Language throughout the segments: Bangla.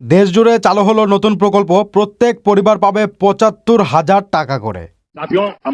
দেশজুড়ে চালু হলো নতুন প্রকল্প। প্রত্যেক পরিবার পাবে পঁচাত্তর হাজার টাকা করে।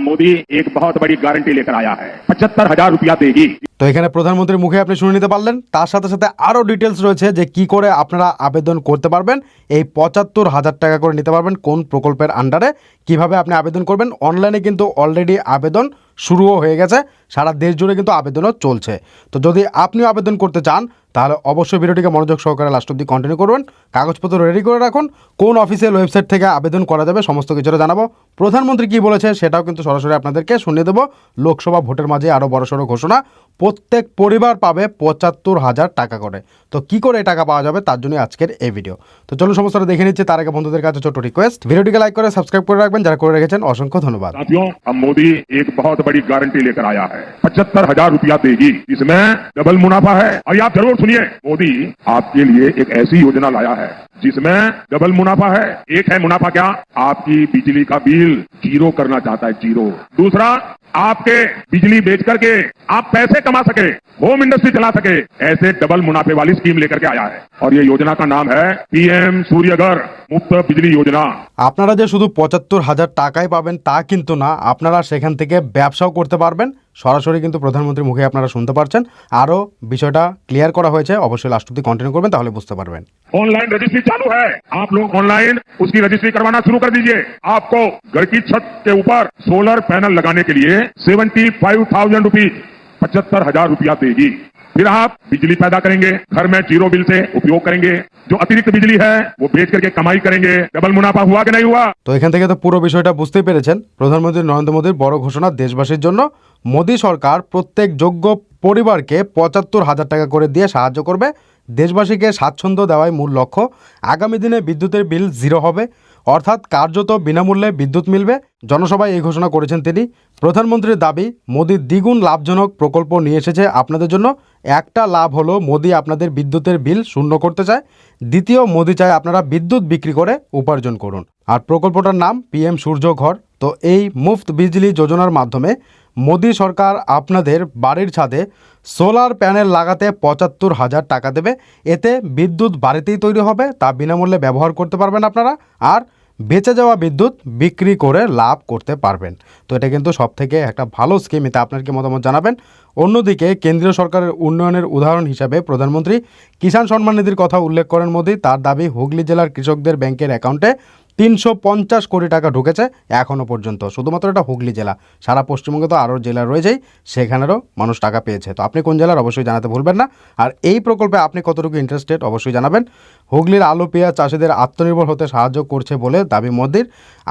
মোদী এক বহুত বড়ি গ্যারান্টি লেকর আয়া হ্যাঁ পঁচাত্তর হাজার রুপিয়া দেগি তো এখানে প্রধানমন্ত্রীর মুখে আপনি শুনে নিতে পারলেন। তার সাথে সাথে আরও ডিটেলস রয়েছে যে কি করে আপনারা আবেদন করতে পারবেন। এই পঁচাত্তর হাজার টাকা করে নিতে পারবেন কোন প্রকল্পের আন্ডারে কীভাবে আপনি আবেদন করবেন? অনলাইনে কিন্তু অলরেডি আবেদন শুরুও হয়ে গেছে। সারা দেশ জুড়ে কিন্তু আবেদনও চলছে। তো যদি আপনিও আবেদন করতে চান, তাহলে অবশ্যই ভিডিওটিকে মনোযোগ সহকারে লাস্ট অব্দি কন্টিনিউ করবেন। কাগজপত্র রেডি করে রাখুন। কোন অফিসিয়াল ওয়েবসাইট থেকে আবেদন করা যাবে সমস্ত কিছুটা জানাব। প্রধানমন্ত্রী কি বলেছে সেটাও কিন্তু সরাসরি আপনাদেরকে শুনিয়ে দেবো। লোকসভা ভোটের মাঝে আরও বড়সড় ঘোষণা। প্রত্যেক পরিবার পাবে পঁচাত্তর হাজার টাকা করে তো কি করে এই টাকা পাওয়া যাবে তার জন্য আজকের এই ভিডিও তো চলুন সমস্তটা দেখে নিচ্ছে তার আগে বন্ধুদের কাছে ছোট রিকোয়েস্ট ভিডিওটিকে লাইক করে সাবস্ক্রাইব করে রাখবেন যারা করে রেখেছেন অসংখ্য ধন্যবাদ साथियों अब मोदी एक बहुत बड़ी गारंटी लेकर आया है पचहत्तर हजार रुपया देगी इसमें डबल मुनाफा है और ये आप जरूर सुनिए मोदी आपके लिए एक ऐसी योजना लाया है जिसमें डबल मुनाफा है एक है मुनाफा क्या आपकी बिजली का बिल जीरो करना चाहता है जीरो दूसरा आपके बिजली बेच करके आप पैसे कमा सके होम इंडस्ट्री चला सके ऐसे डबल मुनाफे वाली स्कीम लेकर के आया है और ये योजना का नाम है पीएम सूर्यघर मुफ्त बिजली योजना আপনারা যে শুধু পঁচাত্তর হাজার টাকাই পাবেন তা কিন্তু না আপনারা সেখান থেকে ব্যবসাও করতে পারবেন সরাসরি কিন্তু প্রধানমন্ত্রীর মুখে আপনারা শুনতে পারছেন আরও বিষয়টা ক্লিয়ার করা হয়েছে অবশ্যই লাস্ট অব্দি কন্টিনিউ করবেন তাহলে বুঝতে পারবেন ऑनलाइन रजिस्ट्री चालू है आप लोग ऑनलाइन उसकी रजिस्ट्री करवाना शुरू कर दीजिए आपको घर की छत के ऊपर सोलर पैनल लगाने के लिए सेवेंटी फाइव थाउजेंड रुपीज पचहत्तर हजार रुपया देगी फिर आप बिजली पैदा करेंगे घर में जीरो बिल से उपयोग करेंगे जो अतिरिक्त बिजली है वो बेच करके कमाई करेंगे डबल मुनाफा हुआ कि नहीं हुआ তো এখান থেকে তো পুরো বিষয়টা বুঝতেই পেরেছেন প্রধানমন্ত্রী নরেন্দ্র মোদীর বড় ঘোষণা দেশবাসীর জন্য মোদী সরকার প্রত্যেক যোগ্য পরিবারকে পঁচাত্তর হাজার টাকা করে দিয়ে সাহায্য করবে। দেশবাসীকে স্বাচ্ছন্দ্য দেওয়াই মূল লক্ষ্য। আগামী দিনে বিদ্যুতের বিল জিরো হবে। অর্থাৎ কার্যত বিনামূল্যে বিদ্যুৎ মিলবে। জনসভায় এই ঘোষণা করেছেন তিনি। প্রধানমন্ত্রীর দাবি, মোদি দ্বিগুণ লাভজনক প্রকল্প নিয়ে এসেছে আপনাদের জন্য। একটা লাভ হলো মোদী আপনাদের বিদ্যুতের বিল শূন্য করতে চায়। দ্বিতীয়, মোদী চায় আপনারা বিদ্যুৎ বিক্রি করে উপার্জন করুন। আর প্রকল্পটার নাম পিএম সূর্য ঘর। তো এই মুফত বিজলি যোজনার মাধ্যমে মোদি সরকার আপনাদের বাড়ির ছাদে সোলার প্যানেল লাগাতে পঁচাত্তর হাজার টাকা দেবে। এতে বিদ্যুৎ বাড়িতেই তৈরি হবে, তা বিনামূল্যে ব্যবহার করতে পারবেন আপনারা, আর বেঁচে যাওয়া বিদ্যুৎ বিক্রি করে লাভ করতে পারবেন। তো এটা কিন্তু সব থেকে একটা ভালো স্কিম এতে আপনার কি মতামত জানাবেন? অন্যদিকে কেন্দ্রীয় সরকারের উন্নয়নের উদাহরণ হিসাবে প্রধানমন্ত্রী কিষাণ সম্মান নিধির কথা উল্লেখ করেন মোদি। তার দাবি হুগলি জেলার কৃষকদের ব্যাংকের অ্যাকাউন্টে তিনশো পঞ্চাশ কোটি টাকা ঢুকেছে এখনও পর্যন্ত। শুধুমাত্র এটা হুগলি জেলা। সারা পশ্চিমবঙ্গে তো আরও জেলা রয়েছেই, সেখানেরও মানুষ টাকা পেয়েছে। তো আপনি কোন জেলার অবশ্যই জানাতে ভুলবেন না। আর এই প্রকল্পে আপনি কতটুকু ইন্টারেস্টেড অবশ্যই জানাবেন। হুগলির আলু পেঁয়াজ চাষিদের আত্মনির্ভর হতে সাহায্য করছে বলে দাবি মোদির।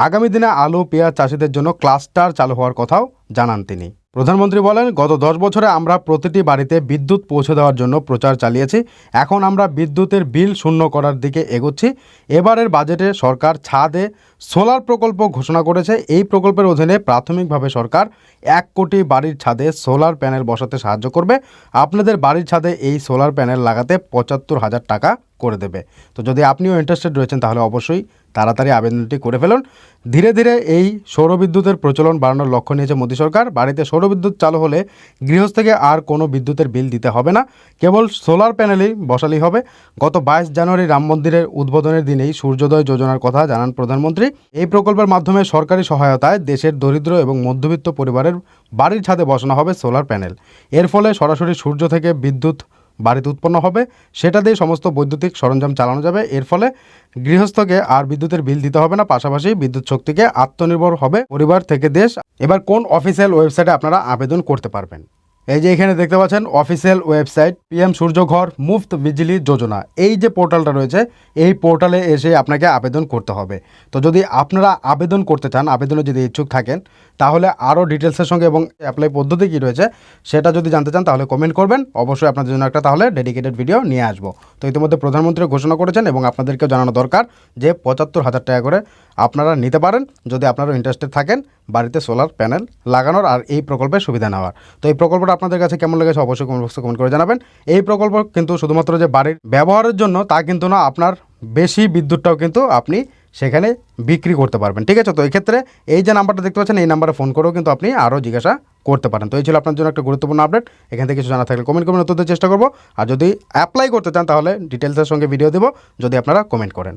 আগামী দিনে আলু পেঁয়াজ চাষিদের জন্য ক্লাস্টার চালু হওয়ার কথাও জানান তিনি। প্রধানমন্ত্রী বলেন, গত দশ বছরে আমরা প্রতিটি বাড়িতে বিদ্যুৎ পৌঁছে দেওয়ার জন্য প্রচার চালিয়েছি। এখন আমরা বিদ্যুতের বিল শূন্য করার দিকে এগোচ্ছি। এবারের বাজেটে সরকার ছাদে সোলার প্রকল্প ঘোষণা করেছে। এই প্রকল্পের অধীনে প্রাথমিকভাবে সরকার এক কোটি বাড়ির ছাদে সোলার প্যানেল বসাতে সাহায্য করবে। আপনাদের বাড়ির ছাদে এই সোলার প্যানেল লাগাতে পঁচাত্তর হাজার টাকা করে দেবে। তো যদি আপনিও ইন্টারেস্টেড রয়েছেন, তাহলে অবশ্যই তাড়াতাড়ি আবেদনটি করে ফেলুন। ধীরে ধীরে এই সৌরবিদ্যুতের প্রচলন বাড়ানোর লক্ষ্য নিয়েছে মোদী সরকার। বাড়িতে সৌরবিদ্যুৎ চালু হলে গৃহস্থকে আর কোনো বিদ্যুতের বিল দিতে হবে না। কেবল সোলার প্যানেলই বসালেই হবে। গত বাইশ জানুয়ারি রাম মন্দিরের উদ্বোধনের দিনেই সূর্যোদয় যোজনার কথা জানান প্রধানমন্ত্রী। এই প্রকল্পের মাধ্যমে সরকারি সহায়তায় দেশের দরিদ্র এবং মধ্যবিত্ত পরিবারের বাড়ির ছাদে বসানো হবে সোলার প্যানেল। এর ফলে সরাসরি সূর্য থেকে বিদ্যুৎ বাড়িতে উৎপন্ন হবে। সেটা দিয়ে সমস্ত বৈদ্যুতিক সরঞ্জাম চালানো যাবে। এর ফলে গৃহস্থকে আর বিদ্যুতের বিল দিতে হবে না। পাশাপাশি বিদ্যুৎ শক্তিকে আত্মনির্ভর হবে পরিবার থেকে দেশ। এবার কোন অফিসিয়াল ওয়েবসাইটে আপনারা আবেদন করতে পারবেন? এই যে এখানে দেখতে পাচ্ছেন official website PM Suryaghar Muft Bijli Yojana. এই যে পোর্টালটা রয়েছে, এই পোর্টালে এসে আপনাকে আবেদন করতে হবে। তো যদি আপনারা আবেদন করতে চান, আবেদনে যদি ইচ্ছুক থাকেন, তাহলে আরও ডিটেলসের সঙ্গে এবং অ্যাপ্লাই পদ্ধতি কী রয়েছে, সেটা যদি জানতে চান, তাহলে কমেন্ট করবেন। অবশ্যই আপনাদের জন্য একটা তাহলে ডেডিকেটেড ভিডিও নিয়ে আসব। তো ইতিমধ্যে প্রধানমন্ত্রী ঘোষণা করেছেন এবং আপনাদেরকেও জানানো দরকার যে পঁচাত্তর হাজার টাকা করে আপনারা নিতে পারেন যদি আপনারা ইন্টারেস্টেড থাকেন বাড়িতে সোলার প্যানেল লাগানোর আর এই প্রকল্পের সুবিধা নেওয়ার। তো এই প্রকল্পটা আপনাদের কাছে কেমন লেগেছে অবশ্যই কমেন্ট বক্সে কমেন্ট করে জানাবেন। এই প্রকল্প কিন্তু শুধুমাত্র যে বাড়ির ব্যবহারের জন্য তা কিন্তু না, আপনার বেশি বিদ্যুৎটাও কিন্তু আপনি সেখানে বিক্রি করতে পারবেন। ঠিক আছে? তো এক্ষেত্রে এই যে নাম্বারটা দেখতে পাচ্ছেন, এই নাম্বারে ফোন করেও কিন্তু আপনি আরও জিজ্ঞাসা করতে পারেন। তো এই ছিল আপনার জন্য একটা গুরুত্বপূর্ণ আপডেট এখান থেকে কিছু জানা থাকলে কমেন্ট করবেন, উত্তর চেষ্টা করব। আর যদি অ্যাপ্লাই করতে চান তাহলে ডিটেলসের সঙ্গে ভিডিও দেবো, যদি আপনারা কমেন্ট করেন।